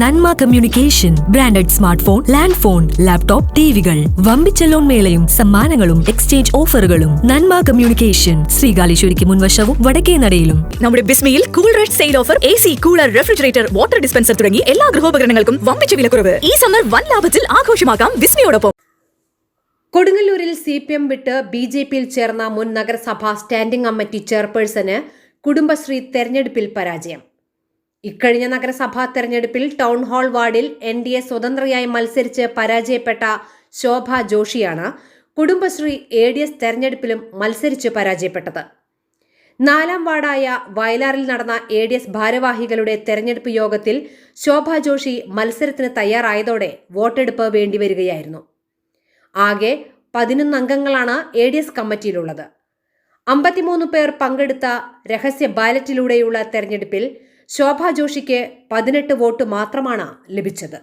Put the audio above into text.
Nanma communication branded smart phone land phone laptop ടിവികൾ. വമ്പിച്ച loan മേളയും സമ്മാനങ്ങളും exchange ഓഫറുകളും. നന്മ കമ്മ്യൂണിക്കേഷൻ ശ്രീകാലേശ്വരിക്ക് മുൻവശവും വടക്കേ നടയിലും. നമ്മുടെ ബിസ്മയിൽ cool red sale offer A C cooler refrigerator water dispenser തുടങ്ങി എല്ലാ ഗൃഹോപകരണങ്ങൾക്കും വമ്പിച്ച വിലക്കുറവ്. ഈ സമ്മർ വൻ ലാഭത്തിൽ ആഘോഷമാക്കാം ബിസ്മിയോടൊപ്പം. കൊടുങ്ങല്ലൂരിൽ സി പി എം വിട്ട് ബി ജെ പിയിൽ ചേർന്ന മുൻ നഗരസഭാ സ്റ്റാൻഡിംഗ് കമ്മിറ്റി ചെയർപേഴ്സന് കുടുംബശ്രീ തെരഞ്ഞെടുപ്പിൽ പരാജയം. ഇക്കഴിഞ്ഞ നഗരസഭാ തെരഞ്ഞെടുപ്പിൽ ടൗൺ ഹാൾ വാർഡിൽ എൻ ഡി എ സ്വതന്ത്രയായി മത്സരിച്ച് പരാജയപ്പെട്ട ശോഭ ജോഷിയാണ് കുടുംബശ്രീ എ ഡി എസ് തെരഞ്ഞെടുപ്പിലും മത്സരിച്ച് പരാജയപ്പെട്ടത്. നാലാം വാർഡായ വയലാറിൽ നടന്ന എ ഡി എസ് ഭാരവാഹികളുടെ തെരഞ്ഞെടുപ്പ് യോഗത്തിൽ ശോഭ ജോഷി മത്സരത്തിന് തയ്യാറായതോടെ വോട്ടെടുപ്പ് വേണ്ടിവരികയായിരുന്നു. ആകെ പതിനൊന്ന് അംഗങ്ങളാണ് എ ഡി എസ് കമ്മിറ്റിയിലുള്ളത്. അമ്പത്തിമൂന്ന് പേർ പങ്കെടുത്ത രഹസ്യ ബാലറ്റിലൂടെയുള്ള തെരഞ്ഞെടുപ്പിൽ ശോഭ ജോഷിക്ക് പതിനെട്ട് വോട്ട് മാത്രമാണ് ലഭിച്ചത്